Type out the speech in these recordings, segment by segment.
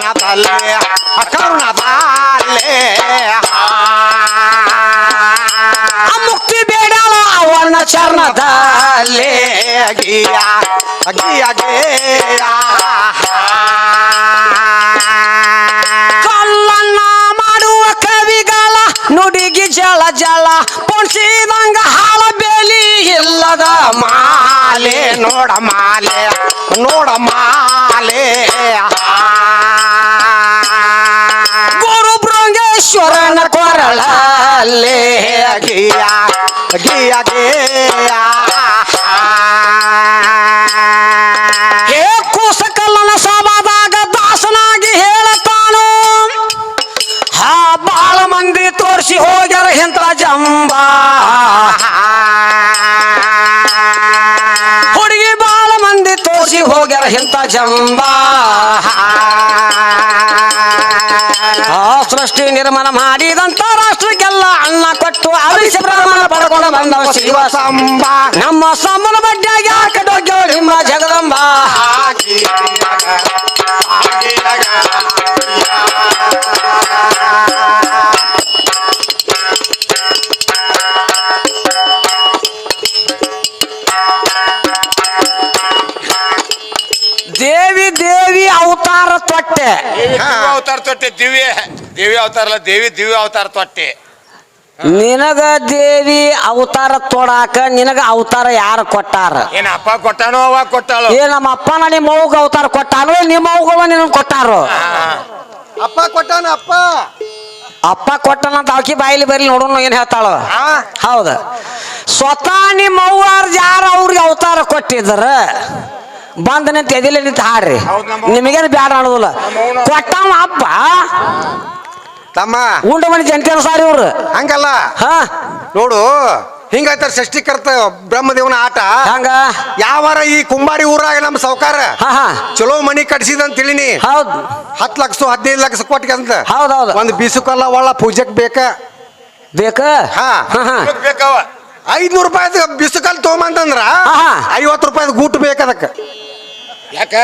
ಕರುಣದಲ್ಲೇ ಕರುಣದಲ್ಲೇ ಆ ಮುಕ್ತಿ ಬೇಡಲ್ಲ ಅವನ ಚರಣದಲ್ಲಿ ಗಿಯ ಗಿಯ ಗಿಯ ಕಲ್ಲನ್ನ ಮಾಡುವ ಕವಿಗಳ ನುಡಿಗಿ ಜಲ ಜಲ, ಪೊಣ್ಸಿದಂಗ ಹಾಲ ಬೇಲಿ ಇಲ್ಲದ ಮಾಲೆ, ನೋಡ ಮಾಲೆ, ನೋಡ ಗಿಯ ಏ ಕೂಸಕಲ್ಲನ ಸಭಾದಾಗ ದಾಸನಾಗಿ ಹೇಳತಾನು. ಹಾ, ಬಾಳ ಮಂದಿ ತೋರಿಸಿ ಹೋಗ್ಯಾರ ಇಂಥ ಜಂಬ. ಹುಡುಗಿ ಬಾಳ ಮಂದಿ ತೋರಿಸಿ ಹೋಗ್ಯಾರ ಇಂಥ ಜಂಬ. ಸೃಷ್ಟಿ ನಿರ್ಮಾಣ ಮಾಡಿದಂತ ರಾಷ್ಟ್ರಕ್ಕೆಲ್ಲ ಅನ್ನ ಕೊಟ್ಟು ಅರಿಸಿ ಬ್ರಾಹ್ಮಣ ಪಡ್ಕೊಂಡು ಬಂದವ ಶಿವ ಸಂಬ ನಮ್ಮ ಸಂಬಳ ಬಡ್ಡಿ ಯಾಕೆ ನಿಮ್ಮ ಜಗದಂಬ. ದೇವಿ ದೇವಿ ಅವತಾರ ತೊಟ್ಟೆ. ಅವತಾರ ತೊಟ್ಟೆ, ದಿವ್ಯ. ದೇವಿ ಅವತಾರ ಅಲ್ಲ ದೇವಿ ದಿವ್ಯ ಅವತಾರ ತೊಟ್ಟೆ. ನಿನಗ ದೇವಿ ಅವತಾರ ತೊಡಾಕ ನಿನಗ ಅವತಾರ ಯಾರು ಕೊಟ್ಟಾರ? ಏನ್ ಅಪ್ಪ ಕೊಟ್ಟಾನೋ ಅವ ಕೊಟ್ಟಾಳು? ಏ ನಮ್ಮ ಅಪ್ಪನ ನಿಮ್ಮ ಅವ್ಗ ಅವತಾರ ಕೊಟ್ಟಾನು ನಿಮ್ಮ ಅವ್ಗವ ನಿನ್ನ ಕೊಟ್ಟಾರು? ಅಪ್ಪ ಕೊಟ್ಟಾನ ಅಪ್ಪ. ಅಪ್ಪ ಕೊಟ್ಟನಂತ ಅವಕಿ ಬಾಯಿಲಿ ಬರ್ಲಿ ನೋಡೋಣ ಏನ್ ಹೇಳ್ತಾಳ? ಹೌದ. ಸ್ವತಃ ನಿಮ್ಮ ಅವ್ವಾರ ಯಾರು ಅವ್ರಿಗೆ ಅವತಾರ ಕೊಟ್ಟಿದ್ರ? ಬಂದ ನಿಂತ ಎದಿಲೆ ನಿಂತ ಹಾಡ್ರಿ. ಹೌದ್ ನಮ್ಮ- ನಿಮಗೇನು ಬ್ಯಾಡ ಅನ್ನೋದಿಲ್ಲ. ಕೊಟ್ಟವ ಅಪ್ಪ. ತಮ್ಮ. ಉಂಡ ಮನಿ ಜಂಟಿಯರ ಸಾರಿ ಇವ್ರು ಹಂಗಲ್ಲ. ಹಾ. ನೋಡು ಹಿಂಗೈತಾರ ಷಷ್ಟಿಕರ್ತ ಬ್ರಹ್ಮದೇವನ ಆಟ. ಹಂಗ. ಯಾವಾರ ಈ ಕುಂಬಾರಿ ಊರಾಗ ನಮ್ಮ ಸಾವ್ಕಾರ ಹಾ ಹಾ. ಚಲೋ ಮನಿ ಕಟ್ಸಿದ ಅಂತ ತಿಳಿನಿ. ಹೌದು. ಹತ್ ಲಕ್ಷ ಹದಿನೈದು ಲಕ್ಷ ಕೊಟ್ಟಿಗೆ ಅಂತ. ಹೌದ್ ಹೌದ್. ಒಂದು ಬಿಸುಕಲ್ಲ ಒಳ್ಳ ಪೂಜೆಕ್ ಬೇಕ. ಬೇಕ? ಹಾ. ಹಾ ಬೇಕವ? ಐದ್ನೂರು ರೂಪಾಯಿ ಬಿಸುಕಲ್ ತೊಗೊಂಬಂತಂದ್ರ ಹಾ. ಐವತ್ತು ರೂಪಾಯಿ ಗೂಟ್ ಬೇಕು ಅದಕ್ಕ. ಯಾಕ?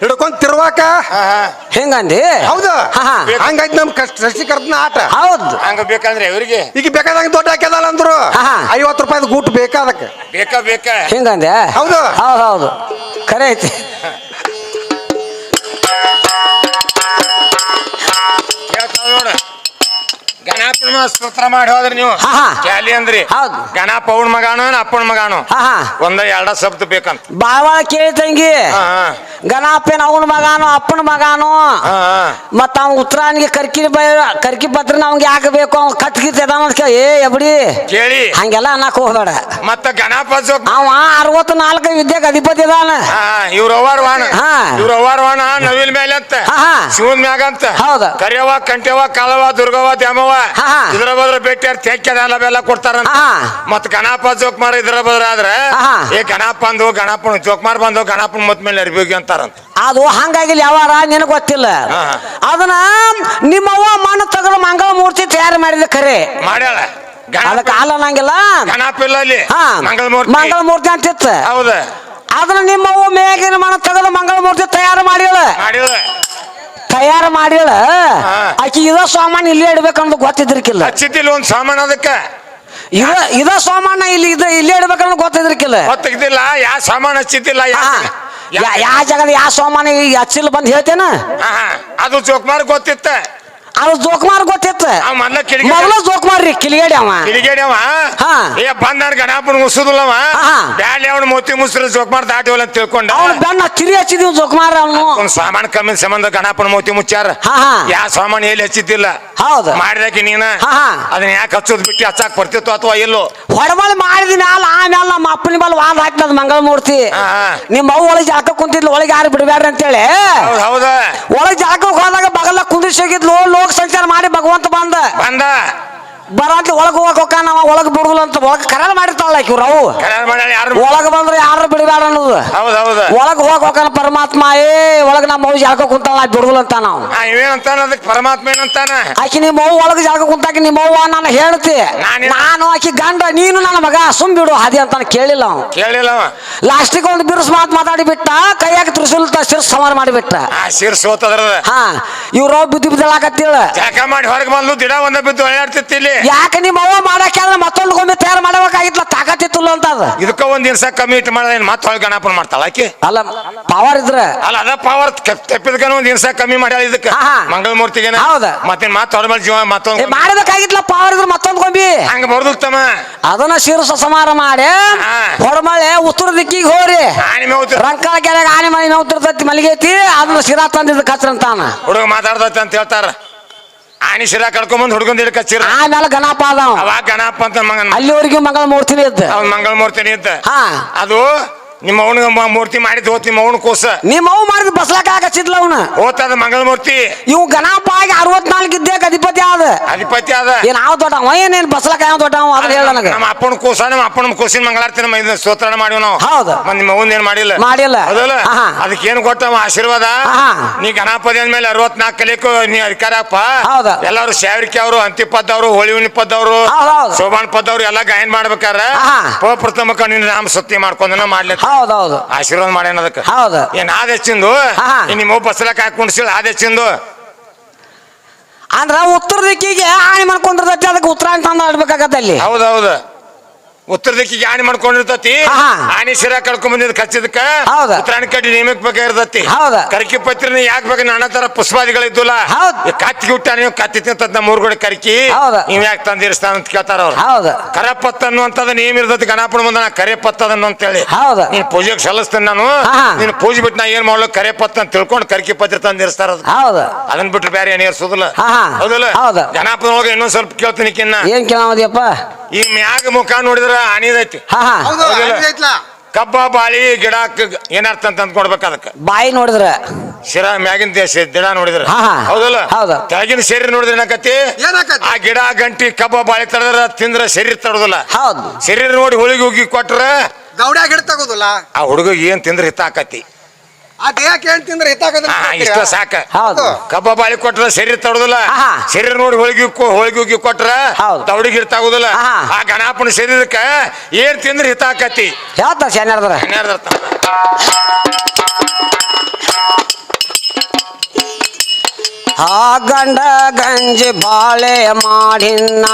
ಹಿಡ್ಕೊಂಡ್ ತಿರ್ವಾಕ? ಹಾ, ಹಾ. ಹೆಂಗಂದಿ? ಹೌದು. ಹಾ ಹಾ. ಹಂಗಾಯ್ತು ನಮ್ ಕಷ್ಟ ಸಸಿಕರ್ತನ ಆಟ. ಹೌದು. ಹಂಗ ಬೇಕಂದ್ರೆ ಇವರಿಗೆ ಈಗ ಬೇಕಾದಂಗ ದೊಡ್ಡ ಹಾಕ್ಯದಲ್ಲ ಅಂದ್ರು. ಐವತ್ತು ರೂಪಾಯಿ ಗೂಟ್ ಬೇಕ ಅದಕ್ಕೆ? ಬೇಕಾ ಬೇಕಾ. ಹೆಂಗಂದೆ? ಹೌದು. ಹೌದು ಹೌದು. ಖರೆ ಐತಿ. ಗಣಪನ ಸ್ತೋತ್ರ ಮಾಡಿ ಹೋದ್ರಿ ನೀವು. ಹಾ, ಹಾ. ಕ್ಯಾಲಿ ಅಂದ್ರಿ. ಹೌದು. ಗಣಪ ಅವನ ಮಗಾನು ಅಪ್ಪನ ಮಗಾನು? ಹಾ ಹಾ. ಒಂದ ಎರಡ ಶಬ್ದ ಬೇಕಂತ. ಬಾಳ ಕೇಳಿದಂಗಿ ಹಾ ಹಾ. ಗಣಪನ ಅವನ ಮಗಾನು ಅಪ್ಪನ ಮಗಾನು? ಹಾ ಹಾ. ಮತ್ತ ಅವ್ ಉತ್ತರಾಣಿಗೆ ಕರ್ಕಿ ಬೈ ಕರ್ಕಿ ಪತ್ರ ಅವ್ಗೆ ಯಾಕೆ ಬೇಕು? ಅವ್ನು ಅದಾನ ಅಂತ ಕೇಳಿ, ಏ ಎಬ್ಡಿ. ಕೇಳಿ. ಹಂಗೆಲ್ಲ ಅನ್ನಕ್ ಹೋಗ್ಬೇಡ. ಮತ್ತ ಗಣಪ ಜೋಕ್ ಅವ ಅರವತ್ ನಾಲ್ಕು ವಿದ್ಯೆಗೆ ಅಧಿಪತಿ ಇದಾನ ಹಾ ಇವ್ರ ಅವ್ವಾರ ವಾಣ ಹಾ. ಇವ್ರ ಅವ್ವಾರ ವಾಣ ನವಿಲ್ ಮೇಲೆ ಅಂತ. ಹಾ, ಹಾ. ಶಿವನ್ ಮ್ಯಾಗ ಅಂತ. ಹೌದು. ಕರಿಯವ ಕಂಟೆವ ಕಾಲವ ದುರ್ಗವ ದ್ಯಾಮವ ಹಾ, ಹಾ. ಇದ್ರ ಬದ್ರ ಭೇಟಿಯಾರ ತೆಕ್ಕೆದ ಹಾ. ಮತ್ ಗಣಪ ಜೋಕ್ಮಾರ್ ಇದ್ರ ಬದ್ರ ಆದ್ರೆ. ಏ ಗಣಪ ಅಂದು ಗಣಪನ ಜೋಕ್ಮಾರ್ ಬಂದು ಗಣಪನ ಮತ್ ಮೇಲೆ ಅರಿಬೇಕು ಅಂತಾರಂತ. ಅದು ಹಂಗಾಗಿಲ್ಲ ಯಾವಾರ ನಿನಗೆ ಗೊತ್ತಿಲ್ಲ. ಅದನ್ನ ನಿಮ್ಮವ್ವ ಮಣ್ಣು ತೆಗೆದು ಮಂಗಳ ಮೂರ್ತಿ ತಯಾರು ಮಾಡಿದ ಖರೆ ಮಾಡ್ಯಾಳ. ಅದಕ್ಕೆ ಹಾಲು ಅನ್ನಂಗಿಲ್ಲ. ಗಣಪ ಇಲ್ಲ ಅಲ್ಲಿ. ಹಾ. ಮಂಗಳಮೂರ್ತಿ ಮಂಗಳ ಮೂರ್ತಿ ಅಂತಿತ್ತು. ಹೌದು. ಅದನ್ನ ನಿಮ್ಮವ್ವ ಮೇಗಿನ ಮಣ್ಣು ತೆಗೆದು ಮಂಗಳ ಮೂರ್ತಿ ತಯಾರು ಮಾಡಿಳ ಮಾಡಿದ ತಯಾರು ಮಾಡಿಳ ಹಾ. ಆಕಿ ಇದ ಸಾಮಾನು ಇಲ್ಲಿ ಇಡ್ಬೇಕನ್ನೋದು ಗೊತ್ತಿದ್ರಿಕಿಲ್ಲ ಹಚ್ಚಿದ್ದಿಲ್ಲ ಒಂದ್ ಸಾಮಾನ್ ಅದಕ್ಕೆ? ಇದ ಇದ ಸಾಮಾನ ಇಲ್ಲಿ ಇದ ಇಲ್ಲೇ ಇಡ್ಬೇಕನ್ನೋದು ಗೊತ್ತಿದ್ರಿಕಿಲ್ಲ ಹೊತ್ತಿದ್ದಿಲ್ಲ ಯಾ ಸಾಮಾನ್ ಹಚ್ಚಿದ್ದಿಲ್ಲ ಯಾ. ಯಾ- ಯಾ ಜಾಗದ ಯಾವ ಸಾಮಾನು ಈ ಹಚ್ಚಿಲ್ ಬಂದ್ ಹೇಳ್ತೇನ? ಹಾ, ಅದು ಅದು ಚೋಕ್ಮಾರ್ ಗೊತ್ತಿತ್ತ. ಅದು ಜೋಕುಮಾರ್ ಗೊತ್ತಿತ್ತ? ಗೊತ್ತಿತ್ತು ಮೊದ್ಲ ಕಿಡಿಗೆ ಮೊದಲ ಜೋಕ್ ಮಾರ್ರಿ ಕಿಲಿಗೇಡಿ ಅವ. ಕಿಡಿಗೇಡಿ ಅವ? ಹಾ. ಏ ಬಂದ ಗಣಪನ ಮುಸುದಿಲ್ಲವ? ಹಾ. ಬ್ಯಾಲಿ ಅವನ ಮೋತಿ ಜೋಕ್ ಮಾರ್ತಾ ದಾಟಿವಲ್ಲ ಅಂತ ತಿಳ್ಕೊಂಡ. ಅವ್ನ ಬೆನ್ನ ತಿರಿ ಹಚ್ಚಿದೀವಿ ಜೋಕುಮಾರ್ ಅವನು. ಒಂದ್ ಸಾಮಾನ್ ಕಮ್ಮಿ ಸಂಬಂಧ ಗಣಪನ ಮೋತಿ ಮುಚ್ಚಾರ ಹಾ, ಹಾ. ಯಾ ಸಾಮಾನ್ ಎಲ್ಲಿ ಹಚ್ಚಿದ್ದಿಲ್ಲ? ಹೌದು. ಮಾಡಿದಾಕಿ ನೀನ? ಹಾ, ಹಾ. ಅದನ್ನ ಯಾಕೆ ಹಚ್ಚೋದ್ ಬಿಟ್ಟು ಹಚ್ಚಾಕ್ ಬರ್ತಿತ್ತು ಅಥವಾ ಎಲ್ಲೋ? ಹೊಡಬಲ್ ಮಾಡಿದ ಮ್ಯಾಲ ಆಮೇಲೆ ನಮ್ಮ ಅಪ್ಪನ ಮೇಲೆ ವಾದ ಹಾಕ್ತದ ಮಂಗಳ ಮೂರ್ತಿ ಹಾ, ಹಾ. ನಿಮ್ಮ ಅವ್ವ ಒಳಗೆ ಜಾಕ ಕುಂತಿದ್ಲು ಒಳಗೆ ಯಾರು ಬಿಡಬೇಡ್ರಿ ಅಂತೇಳಿ. ಹೌದಾ ಹೌದ. ಒಳಗೆ ಜಾಕ ಹೋದಾಗ ಹೋಗಿದ್ಲು ಲೋಕ ಸಂಚಾರ ಮಾಡಿ ಭಗವಂತ ಬಂದ. ಬಂದ. ಬರಂತ ಒಳಗ್ ಹೋಗಕ್ ಹೋಗ ನಾವ ಒಳಗ್ ಬಿಡುದಿಲ್ಲ ಅಂತ ಒಳಗ್ ಕರಾರ ಮಾಡಿರ್ತಾಳ ಇವ್ರು ಅವು. ಒಳಗ್ ಬಂದ್ರೆ ಯಾರು ಬಿಡಬೇಡ ಅನ್ನೋದು. ಒಳಗ್ ಹೋಗಕ್ ಹೋಗನ ಪರಮಾತ್ಮ ಏ ಒಳಗ್ ನಮ್ಮ ಮೌಜ್ ಜಾಗ ಕುಂತಾಳ ನಾ ಬಿಡುದಿಲ್ಲ ಅಂತ ನಾವು. ಅದಕ್ಕೆ ಪರಮಾತ್ಮ ಏನಂತಾನ ಆಕಿ ನಿಮ್ಮ ಮೌ ಒಳಗ್ ಜಾಗ ಕುಂತಾಕಿ ನಿಮ್ಮ ಅವ್ವ ನಾನು ಹೇಳ್ತಿ ನಾನು ಆಕಿ ಗಂಡ ನೀನು ನನ್ನ ಮಗ ಸುಮ್ ಬಿಡು ಹಾದಿ ಅಂತ ಕೇಳಿಲ್ಲ ಅವ. ಕೇಳಿಲ್ಲ ಲಾಸ್ಟಿಗೆ ಒಂದು ಬಿರುಸ್ ಮಾತು ಮಾತಾಡಿ ಬಿಟ್ಟ ಕೈಯಾಗ ತ್ರಿಶೂಲ್ ಶಿರ್ ಸಮಾರ ಮಾಡಿಬಿಟ್ಟ. ಶಿರ್ಸ್ ಶಿರ್ ಹಾ ಇವ್ರ ಬಿದ್ದು ಬಿದ್ದಲಾಕತ್ತಿಳ ಜಾಕ ಮಾಡಿ ಹೊರಗೆ ಬಂದು ದಿಡ ಒಂದ ಬಿದ್ದು ಒಳ್ಳಾಡ್ತಿತ್ತು ಇಲ್ಲಿ ಯಾಕೆ ನಿಮ್ಮ ಅವ್ವ ಮಾಡಕ್ಕೆ ಅಂದ್ರೆ ಮತ್ತೊಂದು ಗೊಂಬೆ ತಯಾರು ಮಾಡಬೇಕಾಗಿತ್ತಲ್ಲ? ತಾಕತ್ತಿತ್ತಲ್ಲ ಅಂತ ಅದ. ಇದಕ್ಕ ಒಂದ್ ದಿವಸ ಕಮ್ಮಿ ಇಟ್ಟು ಮಾಡಿದ್ರೆ ಮತ್ತೆ ಗಣಪನ ಮಾಡ್ತಾಳ ಆಕಿ. ಅಲ್ಲ ಪವರ್ ಇದ್ರೆ. ಅಲ್ಲ ಅದ ಪವರ್ ತೆಪ್ಪಿದ್ಕನ ಒಂದ್ ದಿವಸ ಕಮ್ಮಿ ಮಾಡ್ಯಾಳ ಇದಕ್ಕ. ಮಂಗಳ ಮೂರ್ತಿಗೆ ಹೌದ. ಮತ್ತೆ ಮತ್ತೆ ಹೊರ ಮೇಲೆ ಜೀವ ಮತ್ತೊಂದು ಮಾಡಬೇಕಾಗಿತ್ತಲ್ಲ ಪವರ್ ಇದ್ರೆ ಮತ್ತೊಂದು ಗೊಂಬಿ? ಹಂಗ ತಮ್ಮ ಅದನ್ನ ಶಿರಸ ಸಮಾರ ಮಾಡಿ ಹಾ. ಹೊರಮಳೆ ಉತ್ತರ ದಿಕ್ಕಿಗೆ ಹೋರಿ. ಆಣಿ ಮೇವ್ತಿ ರಂಕಾಳ ಕೆರೆಗೆ ಆನೆ ಮನೆ ನೋಡ್ತಿರ್ತೈತಿ ಮಲಗೈತಿ ಅದನ್ನ ಶಿರಾ ತಂದಿದ್ದು ಕಚ್ರಂತಾನ. ಹುಡುಗ ಮಾತಾಡ್ದೈತೆ ಅಂತ ಹೇಳ್ತಾರ. ಆಣಿ ಶಿರಾ ಕಳ್ಕೊಂಡ್ಬಂದು ಹುಡ್ಕೊಂಡ್ ಹಿಡ್ ಕಚ್ಚಿರ ಆಮೇಲೆ ಗಣಪ ಅದಾವ. ಅವಾಗ ಗಣಪ ಅಂತ ಮಗನ್ ಅಲ್ಲಿವರೆಗೂ ಮಂಗಳ ಮೂರ್ತಿನಿ ಇದ್ದ. ಅವ್ನ ಮಂಗಳಮೂರ್ತಿನಿ ಇದ್ದ. ಹಾ. ಅದು ನಿಮ್ಮ ಅವನಿಗೆ ಮೂರ್ತಿ ಮಾಡಿದ್ ಹೋತ್ ನಿಮ್ಮ ಅವನ ಕೋಸ. ನಿಮ್ಮ ಅವು ಮಾಡಿದ ಬಸ್ಲಾಕ ಹಚ್ಚಿದ್ಲ ಅವನ? ಹೋತದ ಮಂಗಳಮೂರ್ತಿ ಇವು ಗಣಪ ಆಗಿ ಅರವತ್ನಾಲ್ಕು ಇದ್ದೇ ಅಧಿಪತಿ ಆದ. ಅಧಿಪತಿ ಆದ. ಏನ್ ಯಾವ ದೊಡ್ಡವ ಏನೇನ್ ಬಸ್ಲಾಕ ಯಾವ ದೊಡ್ಡ ಅದ್ರ ಹೇಳ ನನಗೆ. ನಮ್ಮ ಅಪ್ಪನ ಕೋಸ ನಮ್ಮ ಅಪ್ಪನ ಕೋಸಿನ ಮಂಗಳಾರತಿ ನಮ್ಮ ಇದನ್ನ ಸ್ತೋತ್ರ ಮಾಡಿವ್ ನಾವು. ಹೌದು. ಮತ್ತ್ ನಿಮ್ಮ ಅವನ್ ಏನ್ ಮಾಡಿಲ್ಲ? ಮಾಡಿಲ್ಲ. ಹೌದಲ್ಲ? ಅದಕ್ಕೆ ಏನ್ ಕೊಟ್ಟವ ಆಶೀರ್ವಾದ. ನೀ ಗಣಪತಿ ಅಂದ್ಮೇಲೆ ಅರವತ್ನಾಲ್ಕು ಕಲಿಕು ನೀ ಅಧಿಕಾರಪ್ಪ ಹೌದ. ಎಲ್ಲಾರು ಶಾವರಿಕೆ ಅವರು ಅಂತಿಪದ್ದವರು ಹೋಳಿ ಪದ್ದವ್ರು ಹೌದ್ ಹೌದ್. ಶೋಭಾನ್ ಪದ್ದವ್ರು ಎಲ್ಲ ಗಾಯನ್ ಮಾಡ್ಬೇಕಾರ? ಪ್ರಥಮ ಪ್ರಥಮಕ ನಿನ್ನ ನಾಮ ಸತ್ಯ ಮಾಡ್ಕೊಂಡನ ಮಾಡ್ಲಿಕ್ಕೆ ಹೌದೌದು ಆಶೀರ್ವಾದ ಮಾಡ್ಯಾನ ಅದಕ್ಕೆ. ಹೌದು. ಏನ್ ಆದ ಹೆಚ್ಚಿಂದು. ನಿಮ್ಮ ಬಸ್ಲಕ್ಕ ಹಾಕೊಂಡು ಸಿಳ ಆದ ಹೆಚ್ಚಿಂದು? ಅಂದ್ರ ಉತ್ತರ ದಿಕ್ಕಿಗೆ ಹಾನಿ ಮಾಡ್ಕೊಂಡಿರ್ತೈತಿ ಅದಕ್ಕೆ ಉತ್ತರ ತಂದ ಆಡ್ಬೇಕಾಗತ್ತೆ ಅಲ್ಲಿ. ಹೌದೌದು ಉತ್ತರ ದಿಕ್ಕಿಗೆ ಆಣಿ ಮಾಡ್ಕೊಂಡಿರ್ತತಿ ಆನೆ ಆಣಿ ಶಿರ ಕಳ್ಕೊಂಡ್ ಬಂದಿದ್ ಕಚ್ಚಿದಕ್ಕ ಹೌದು. ಉತ್ತರಾಯಣ ಕಡ್ಡಿ ನೇಮಕ್ ಬೇಕಾಗಿರ್ತತಿ ಹೌದು. ಕರ್ಕಿ ಪತ್ರಿನ ಯಾಕೆ ಬೇಕು ನಾನಾ ತರ ಪುಷ್ಪಾದಿಗಳಿದ್ದುಲ್ಲ ಹೌದು. ಕತ್ತಿಗೆ ಕತ್ತಿ ಹುಟ್ಟ ನೀವು ಕತ್ತಿ ತಿಂತದ್ ನಮ್ಮ ಊರ್ಗಡೆ ಕರ್ಕಿ. ಹೌದು. ನೀವ್ ಯಾಕೆ ತಂದಿರಿಸ್ತಾನ ಅಂತ ಕೇಳ್ತಾರ ಅವ್ರು. ಹೌದು. ಕರಪತ್ತ ಅನ್ನುವಂಥದ್ದು ನೇಮ್ ಇರ್ತತಿ ಗಣಪನ ಮುಂದೆ ನಾ ಕರೆಪತ್ ಅದನ್ನು ಅಂತ ಅಂತೇಳಿ. ಹೌದು. ನೀನ್ ಪೂಜೆಗೆ ಸಲ್ಲಿಸ್ತೇನೆ ನಾನು. ನೀನ್ ಪೂಜೆ ಬಿಟ್ಟು ನಾ ಏನ್ ಮಾಡ್ಲು ಕರೆ ಪತ್ತ ಅಂತ ತಿಳ್ಕೊಂಡು ಕರ್ಕಿ ಪತ್ರ ತಂದಿರ್ಸ್ತಾರ ಅದು ಹೌದು. ಅದನ್ ಬಿಟ್ರೆ ಬೇರೆ ಏನ್ ಏರ್ಸೋದಿಲ್ಲ. ಆಹಾ. ಹೌದಲ್ಲ? ಗಣಪನ ಒಳಗೆ ಇನ್ನೊಂದ್ ಸ್ವಲ್ಪ ಕೇಳ್ತೀನಿ ಕಿನ್ನ. ಏನ್ ಈ ಮ್ಯಾಗ ಮುಖ ನೋಡಿದ್ರ ಆಣಿದೈತಿ ಹಾ ಹಾ. ಹೌದು ಹೌದಲ್ಲ? ಹಂಗೈತ್ಲ. ಕಬ್ಬ ಬಾಳಿ ಗಿಡ ಏನರ್ಥ ಅಂತ ಅಂದ್ಕೊಡ್ಬೇಕು ಅದಕ್ಕೆ. ಬಾಯಿ ನೋಡಿದ್ರ. ಶಿರ ಮ್ಯಾಗಿನ ದೇಶ ಗಿಡ ನೋಡಿದ್ರ. ಹಾ, ಹಾ. ಹೌದಲ್ಲ? ಹೌದು. ತೆಳಗಿನ ಶರೀರ ನೋಡಿದ್ರೆ ಏನಾಕತಿ ಏನಾಕತಿ? ಆ ಗಿಡ ಗಂಟಿ ಕಬ್ಬ ಬಾಳಿ ತಡದ್ರ ತಿಂದ್ರ ಶರೀರ ತಡೋದಿಲ್ಲ ಹೌದು. ಶರೀರ ನೋಡಿ ಹುಳಿಗೆ ಹೋಗಿ ಕೊಟ್ರ ಗೌಡ್ಯಾಗ ಗಿಡ ತಗೋದಿಲ್ಲ. ಆ ಹುಡುಗ ಏನ್ ತಿಂದ್ರ ಹಿತಾಕತಿ ಆ ದೇಹ ಇಷ್ಟ ಸಾಕ. ಹೌದು. ಕಬ್ಬ ಬಾಳಿ ಕೊಟ್ರ ಶರೀರ ತಡೋದಿಲ್ಲ. ಆಹಾ. ಶರೀರ ನೋಡಿ ಹೋಳಿಗೆ ಹೋಳಿಗೆ ಹೋಗಿ ಕೊಟ್ರ ಹೌದು. ತವಡಿಗೆ ಆಹಾ. ಆ ಗಣಪನ ಶರೀರಕ್ಕ ಏನ್ ತಿಂದ್ರ ಹೇಳ್ತಾರ ಶಾನ್ಯಾರ್ದಾರ ಹನ್ನೆರಡು ಆ ಗಂಡ ಗಂಜಿ ಬಾಳೆ ಮಾಡಿನ್ನ.